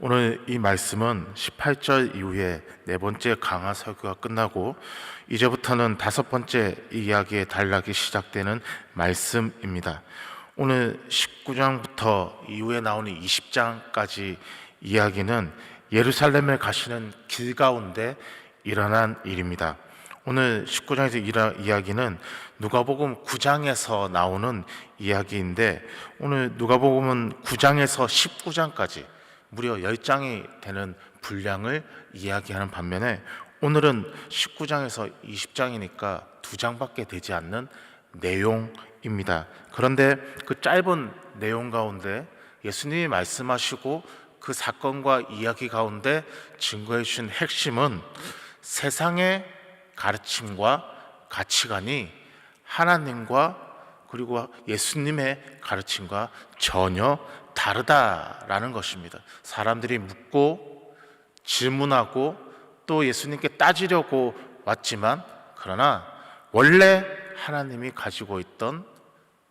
오늘 이 말씀은 18절 이후에 네 번째 강화 설교가 끝나고 이제부터는 다섯 번째 이야기의 단락이 시작되는 말씀입니다. 오늘 19장부터 이후에 나오는 20장까지 이야기는 예루살렘에 가시는 길 가운데 일어난 일입니다. 오늘 19장에서 일하, 이야기는 누가복음 9장에서 나오는 이야기인데 오늘 누가복음은 9장에서 19장까지 무려 10장이 되는 분량을 이야기하는 반면에 오늘은 19장에서 20장이니까 두 장밖에 되지 않는 내용입니다. 그런데 그 짧은 내용 가운데 예수님이 말씀하시고 그 사건과 이야기 가운데 증거해 주신 핵심은 세상의 가르침과 가치관이 하나님과 그리고 예수님의 가르침과 전혀 다르다라는 것입니다. 사람들이 묻고 질문하고 또 예수님께 따지려고 왔지만 그러나 원래 하나님이 가지고 있던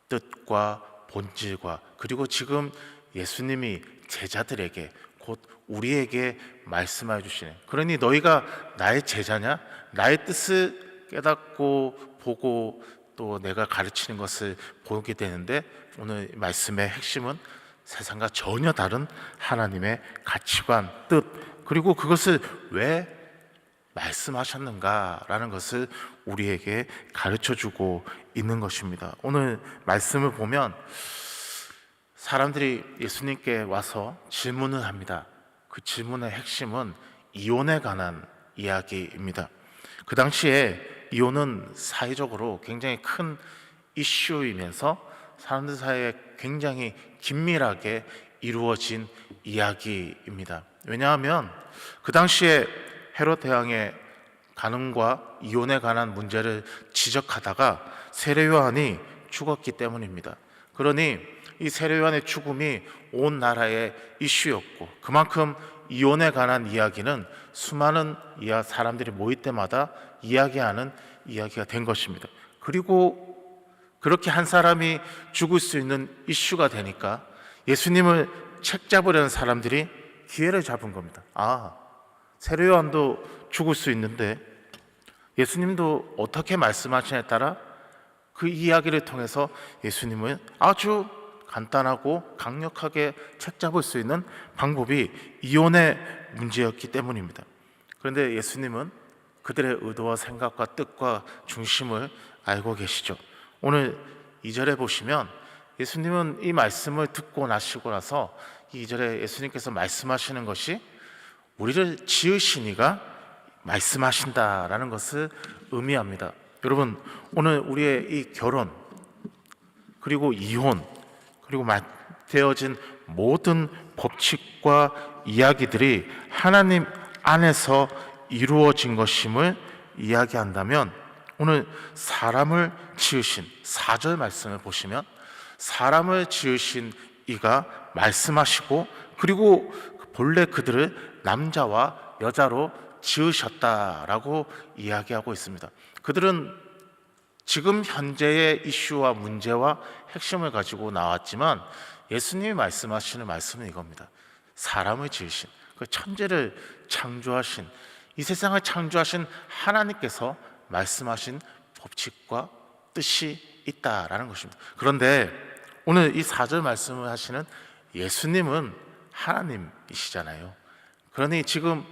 뜻과 본질과 그리고 지금 예수님이 제자들에게 곧 우리에게 말씀해 주시는 그러니 너희가 나의 제자냐 나의 뜻을 깨닫고 보고 또 내가 가르치는 것을 보게 되는데 오늘 말씀의 핵심은 세상과 전혀 다른 하나님의 가치관, 뜻, 그리고 그것을 왜 말씀하셨는가라는 것을 우리에게 가르쳐 주고 있는 것입니다. 오늘 말씀을 보면 사람들이 예수님께 와서 질문을 합니다. 그 질문의 핵심은 이혼에 관한 이야기입니다. 그 당시에 이혼은 사회적으로 굉장히 큰 이슈이면서 사람들 사이에 굉장히 긴밀하게 이루어진 이야기입니다. 왜냐하면 그 당시에 헤롯 대왕의 가늠과 이혼에 관한 문제를 지적하다가 세례 요한이 죽었기 때문입니다. 그러니 이 세례 요한의 죽음이 온 나라의 이슈였고 그만큼 이혼에 관한 이야기는 수많은 이야 사람들이 모일 때마다 이야기하는 이야기가 된 것입니다. 그리고 그렇게 한 사람이 죽을 수 있는 이슈가 되니까 예수님을 책 잡으려는 사람들이 기회를 잡은 겁니다. 아, 세례 요한도 죽을 수 있는데 예수님도 어떻게 말씀하시냐에 따라 그 이야기를 통해서 예수님은 아주 간단하고 강력하게 책 잡을 수 있는 방법이 이혼의 문제였기 때문입니다. 그런데 예수님은 그들의 의도와 생각과 뜻과 중심을 알고 계시죠. 오늘 2절에 보시면 예수님은 이 말씀을 듣고 나시고 나서 2절에 예수님께서 말씀하시는 것이 우리를 지으시니가 말씀하신다라는 것을 의미합니다. 여러분, 오늘 우리의 이 결혼 그리고 이혼 그리고 되어진 모든 법칙과 이야기들이 하나님 안에서 이루어진 것임을 이야기한다면 오늘 사람을 지으신 4절 말씀을 보시면 사람을 지으신 이가 말씀하시고 그리고 본래 그들을 남자와 여자로 지으셨다라고 이야기하고 있습니다. 그들은 지금 현재의 이슈와 문제와 핵심을 가지고 나왔지만 예수님이 말씀하시는 말씀은 이겁니다. 사람을 지으신 그 천재를 창조하신 이 세상을 창조하신 하나님께서 말씀하신 법칙과 뜻이 있다라는 것입니다. 그런데 오늘 이 4절 말씀을 하시는 예수님은 하나님이시잖아요. 그러니 지금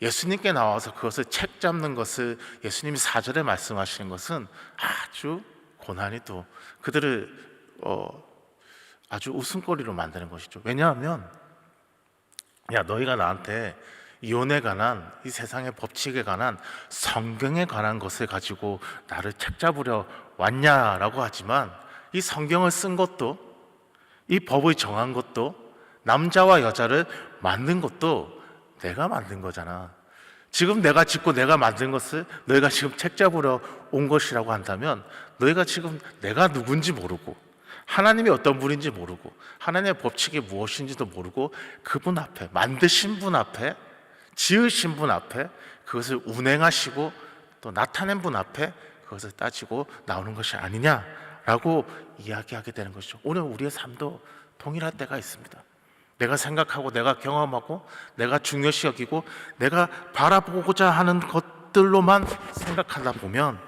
예수님께 나와서 그것을 책 잡는 것을 예수님이 4절에 말씀하시는 것은 아주 고난이 또 그들을 어, 아주 웃음거리로 만드는 것이죠. 왜냐하면 야 너희가 나한테 이혼에 관한 이 세상의 법칙에 관한 성경에 관한 것을 가지고 나를 책잡으려 왔냐라고 하지만 이 성경을 쓴 것도 이 법을 정한 것도 남자와 여자를 만든 것도 내가 만든 거잖아. 지금 내가 짓고 내가 만든 것을 너희가 지금 책잡으려 온 것이라고 한다면 너희가 지금 내가 누군지 모르고 하나님이 어떤 분인지 모르고 하나님의 법칙이 무엇인지도 모르고 그분 앞에 만드신 분 앞에 지으신 분 앞에 그것을 운행하시고 또 나타낸 분 앞에 그것을 따지고 나오는 것이 아니냐라고 이야기하게 되는 것이죠. 오늘 우리의 삶도 동일할 때가 있습니다. 내가 생각하고 내가 경험하고 내가 중요시 여기고 내가 바라보고자 하는 것들로만 생각하다 보면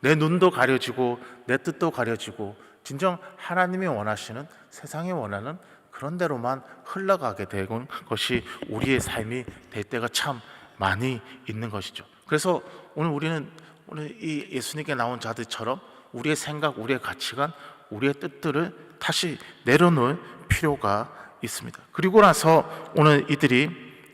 내 눈도 가려지고 내 뜻도 가려지고 진정 하나님이 원하시는 세상이 원하는 그런 대로만 흘러가게 되는 것이 우리의 삶이 될 때가 참 많이 있는 것이죠. 그래서 오늘 우리는 오늘 이 예수님께 나온 자들처럼 우리의 생각, 우리의 가치관, 우리의 뜻들을 다시 내려놓을 필요가 있습니다. 그리고 나서 오늘 이들이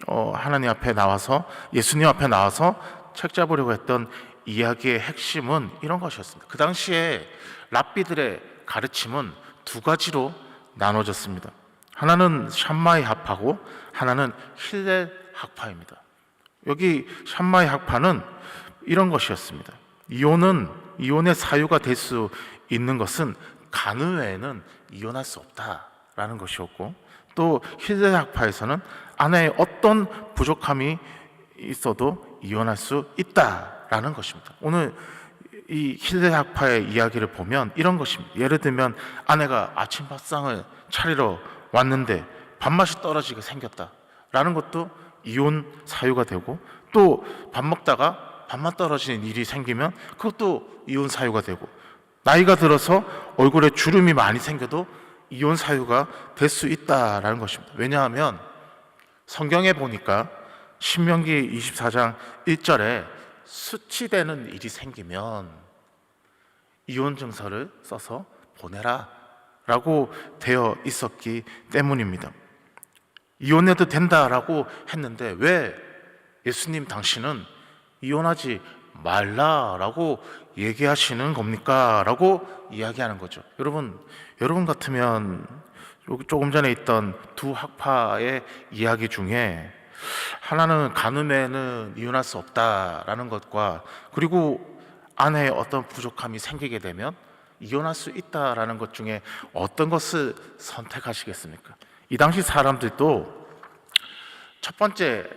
어, 하나님 앞에 나와서 예수님 앞에 나와서 책 잡으려고 했던 이야기의 핵심은 이런 것이었습니다. 그 당시에 랍비들의 가르침은 두 가지로 나눠졌습니다. 하나는 샴마이 학파고 하나는 힐렐 학파입니다. 여기 샴마이 학파는 이런 것이었습니다. 이혼은 이혼의 사유가 될 수 있는 것은 간음 외에는 이혼할 수 없다라는 것이었고 또 힐렐 학파에서는 아내의 어떤 부족함이 있어도 이혼할 수 있다라는 것입니다. 오늘 이 힐렐 학파의 이야기를 보면 이런 것입니다. 예를 들면 아내가 아침 밥상을 차리러 왔는데 밥맛이 떨어지게 생겼다라는 것도 이혼 사유가 되고 또 밥 먹다가 밥맛 떨어지는 일이 생기면 그것도 이혼 사유가 되고 나이가 들어서 얼굴에 주름이 많이 생겨도 이혼 사유가 될 수 있다라는 것입니다. 왜냐하면 성경에 보니까 신명기 24장 1절에 수치되는 일이 생기면 이혼 증서를 써서 보내라 라고 되어 있었기 때문입니다. 이혼해도 된다라고 했는데 왜 예수님 당신은 이혼하지 말라라고 얘기하시는 겁니까? 라고 이야기하는 거죠. 여러분, 여러분 같으면 조금 전에 있던 두 학파의 이야기 중에 하나는 간음에는 이혼할 수 없다라는 것과 그리고 아내의 어떤 부족함이 생기게 되면 이혼할 수 있다라는 것 중에 어떤 것을 선택하시겠습니까? 이 당시 사람들도 첫 번째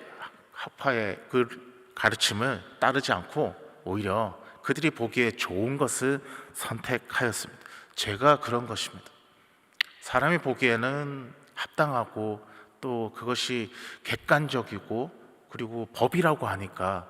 학파의 그 가르침을 따르지 않고 오히려 그들이 보기에 좋은 것을 선택하였습니다. 제가 그런 것입니다. 사람이 보기에는 합당하고 또 그것이 객관적이고 그리고 법이라고 하니까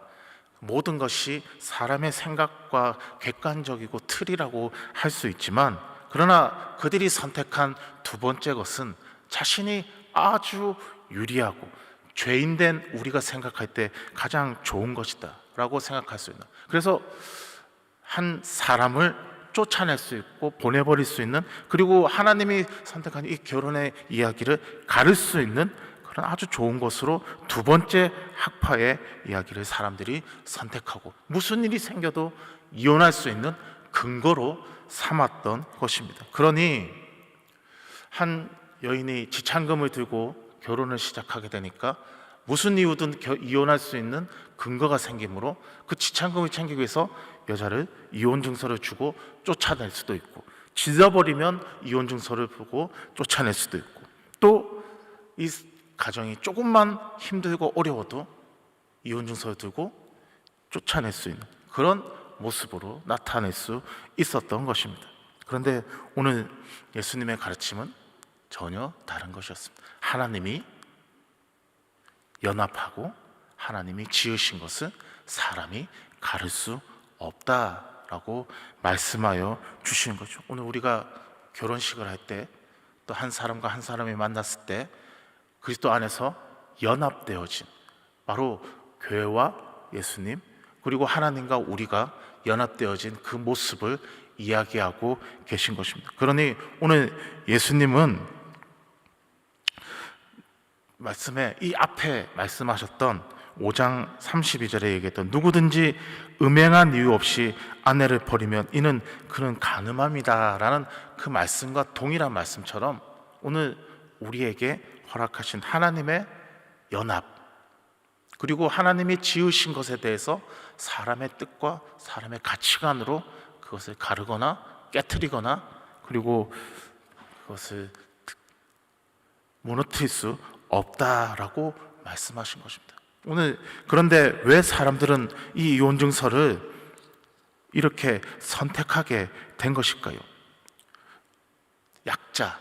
모든 것이 사람의 생각과 객관적이고 틀이라고 할 수 있지만 그러나 그들이 선택한 두 번째 것은 자신이 아주 유리하고 죄인된 우리가 생각할 때 가장 좋은 것이다 라고 생각할 수 있는 그래서 한 사람을 쫓아낼 수 있고 보내버릴 수 있는 그리고 하나님이 선택한 이 결혼의 이야기를 가를 수 있는 그런 아주 좋은 것으로 두 번째 학파의 이야기를 사람들이 선택하고 무슨 일이 생겨도 이혼할 수 있는 근거로 삼았던 것입니다. 그러니 한 여인이 지창금을 들고 결혼을 시작하게 되니까 무슨 이유든 겨- 이혼할 수 있는 근거가 생기므로 그 지창금을 챙기기 위해서 여자를 이혼 증서를 주고 쫓아낼 수도 있고 짖어버리면 이혼 증서를 보고 쫓아낼 수도 있고 또 이 가정이 조금만 힘들고 어려워도 이혼 증서를 들고 쫓아낼 수 있는 그런 모습으로 나타낼 수 있었던 것입니다. 그런데 오늘 예수님의 가르침은 전혀 다른 것이었습니다. 하나님이 연합하고 하나님이 지으신 것을 사람이 가를 수 없다라고 말씀하여 주시는 거죠. 오늘 우리가 결혼식을 할 때 또 한 사람과 한 사람이 만났을 때 그리스도 안에서 연합되어진 바로 교회와 예수님 그리고 하나님과 우리가 연합되어진 그 모습을 이야기하고 계신 것입니다. 그러니 오늘 예수님은 말씀에 이 앞에 말씀하셨던 5장 32절에 얘기했던 누구든지 음행한 이유 없이 아내를 버리면 이는 그는 가늠함이다라는 그 말씀과 동일한 말씀처럼 오늘 우리에게 허락하신 하나님의 연합 그리고 하나님이 지으신 것에 대해서 사람의 뜻과 사람의 가치관으로 그것을 가르거나 깨뜨리거나 그리고 그것을 무너뜨릴 수 없다라고 말씀하신 것입니다. 오늘 그런데 왜 사람들은 이 이혼 증서를 이렇게 선택하게 된 것일까요? 약자,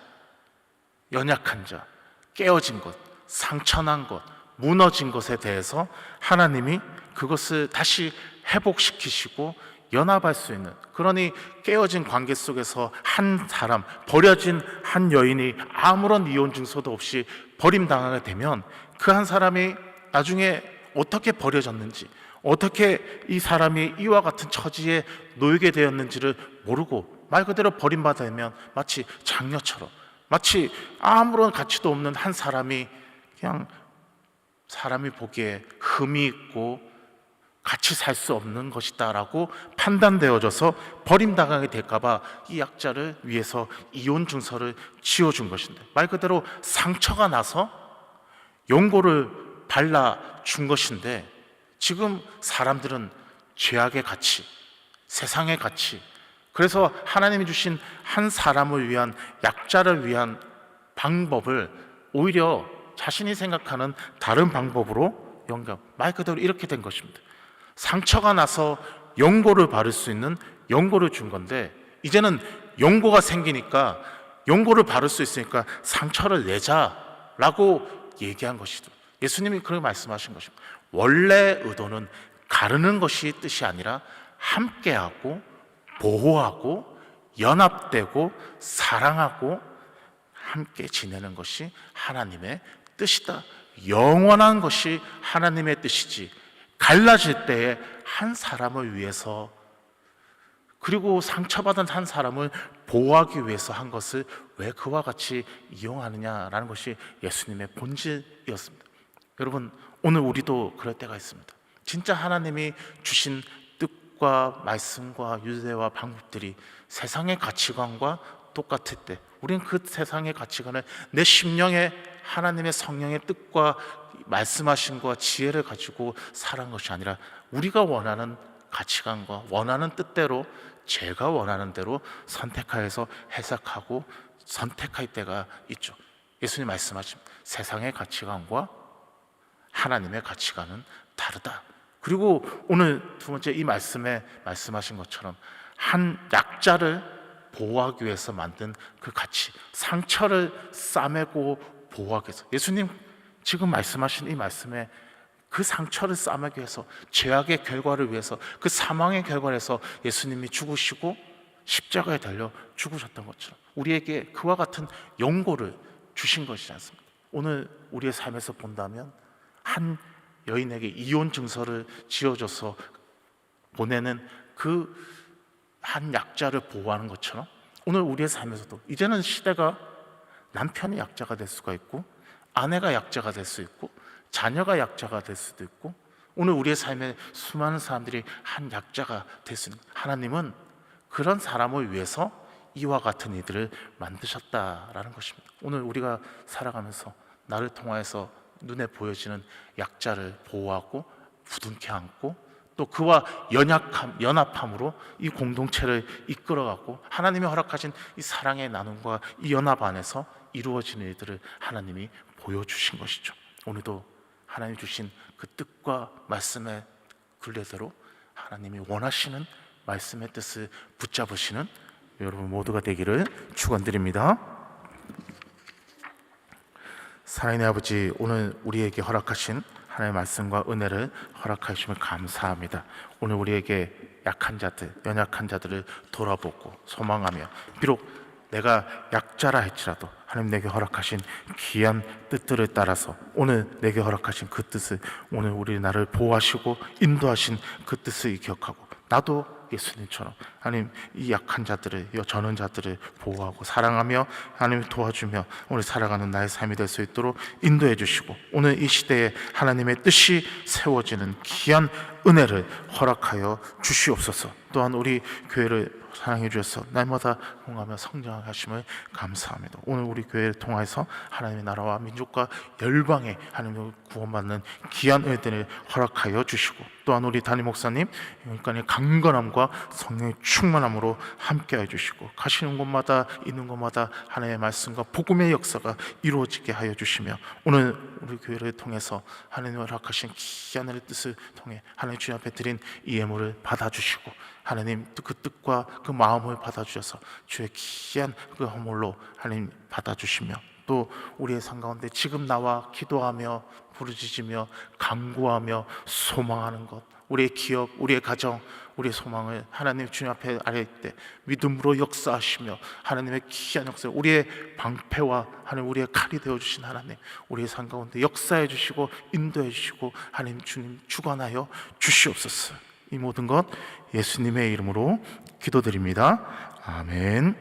연약한 자, 깨어진 것, 상처난 것, 무너진 것에 대해서 하나님이 그것을 다시 회복시키시고 연합할 수 있는 그러니 깨어진 관계 속에서 한 사람 버려진 한 여인이 아무런 이혼 증서도 없이 버림당하게 되면 그 한 사람이 나중에 어떻게 버려졌는지 어떻게 이 사람이 이와 같은 처지에 놓이게 되었는지를 모르고 말 그대로 버림받으면 마치 장녀처럼 마치 아무런 가치도 없는 한 사람이 그냥 사람이 보기에 흠이 있고 같이 살 수 없는 것이다라고 판단되어져서 버림당하게 될까봐 이 약자를 위해서 이혼 증서를 지어준 것인데 말 그대로 상처가 나서 용고를 발라준 것인데 지금 사람들은 죄악의 가치, 세상의 가치, 그래서 하나님이 주신 한 사람을 위한 약자를 위한 방법을 오히려 자신이 생각하는 다른 방법으로 연결, 말 그대로 이렇게 된 것입니다. 상처가 나서 연고를 바를 수 있는 연고를 준 건데 이제는 연고가 생기니까 연고를 바를 수 있으니까 상처를 내자라고 얘기한 것이죠. 예수님이 그렇게 말씀하신 것입니다. 원래 의도는 가르는 것이 뜻이 아니라 함께하고 보호하고 연합되고 사랑하고 함께 지내는 것이 하나님의 뜻이다. 영원한 것이 하나님의 뜻이지. 갈라질 때에 한 사람을 위해서 그리고 상처받은 한 사람을 보호하기 위해서 한 것을 왜 그와 같이 이용하느냐라는 것이 예수님의 본질이었습니다. 여러분, 오늘 우리도 그럴 때가 있습니다. 진짜 하나님이 주신 뜻과 말씀과 유대와 방법들이 세상의 가치관과 똑같을 때 우리는 그 세상의 가치관을 내 심령에 하나님의 성령의 뜻과 말씀하신 것과 지혜를 가지고 살한 것이 아니라 우리가 원하는 가치관과 원하는 뜻대로 제가 원하는 대로 선택하여서 해석하고 선택할 때가 있죠. 예수님 말씀하신 세상의 가치관과 하나님의 가치관은 다르다. 그리고 오늘 두 번째 이 말씀에 말씀하신 것처럼 한 약자를 보호하기 위해서 만든 그 가치, 상처를 싸매고 보호하기 위해서 예수님 지금 말씀하신 이 말씀에 그 상처를 싸매기 위해서 죄악의 결과를 위해서 그 사망의 결과에서 예수님이 죽으시고 십자가에 달려 죽으셨던 것처럼 우리에게 그와 같은 용고를 주신 것이지 않습니까? 오늘 우리의 삶에서 본다면 한 여인에게 이혼 증서를 지어줘서 보내는 그 한 약자를 보호하는 것처럼 오늘 우리의 삶에서도 이제는 시대가 남편이 약자가 될 수가 있고 아내가 약자가 될 수 있고 자녀가 약자가 될 수도 있고 오늘 우리의 삶에 수많은 사람들이 한 약자가 될 수 있는 하나님은 그런 사람을 위해서 이와 같은 이들을 만드셨다라는 것입니다. 오늘 우리가 살아가면서 나를 통하여서 눈에 보여지는 약자를 보호하고 부둥켜 안고 또 그와 연약함, 연합함으로 이 공동체를 이끌어가고 하나님이 허락하신 이 사랑의 나눔과 이 연합 안에서 이루어지는 일들을 하나님이 보여주신 것이죠. 오늘도 하나님 주신 그 뜻과 말씀의 굴레대로 하나님이 원하시는 말씀의 뜻을 붙잡으시는 여러분 모두가 되기를 축원드립니다. 사랑의 아버지 오늘 우리에게 허락하신 하나님의 말씀과 은혜를 허락하심을 감사합니다. 오늘 우리에게 약한 자들, 연약한 자들을 돌아보고 소망하며 비록 내가 약자라 할지라도 하나님 내게 허락하신 귀한 뜻들을 따라서 오늘 내게 허락하신 그 뜻을 오늘 우리 나를 보호하시고 인도하신 그 뜻을 기억하고 나도 예수님처럼 하나님 이 약한 자들을 이 전원 자들을 보호하고 사랑하며 하나님 도와주며 오늘 살아가는 나의 삶이 될 수 있도록 인도해 주시고 오늘 이 시대에 하나님의 뜻이 세워지는 귀한 은혜를 허락하여 주시옵소서. 또한 우리 교회를 사랑해 주셔서 날마다 공하며 성장하심을 감사합니다. 오늘 우리 교회를 통해서 하나님의 나라와 민족과 열방에 하나님을 구원받는 귀한 은혜들을 허락하여 주시고 또한 우리 담임 목사님 그러니까 강건함과 성령의 충만함으로 함께해 주시고 가시는 곳마다 있는 곳마다 하나님의 말씀과 복음의 역사가 이루어지게 하여 주시며 오늘 우리 교회를 통해서 하나님의 허락하신 귀한 뜻을 통해 하나님 주님 앞에 드린 이 예물을 받아주시고 하나님 그 뜻과 그 마음을 받아주셔서 주의 귀한 그 허물로 하나님 받아주시며 또또 우리의 삶 가운데 지금 나와 기도하며 부르짖으며 간구하며 소망하는 것 우리의 기업, 우리의 가정, 우리의 소망을 하나님 주님 앞에 아뢰 때 믿음으로 역사하시며 하나님의 귀한 역사, 우리의 방패와 하나님 우리의 칼이 되어 주신 하나님, 우리의 삶 가운데 역사해 주시고 인도해 주시고 하나님 주님 주관하여 주시옵소서. 이 모든 것 예수님의 이름으로 기도드립니다. 아멘.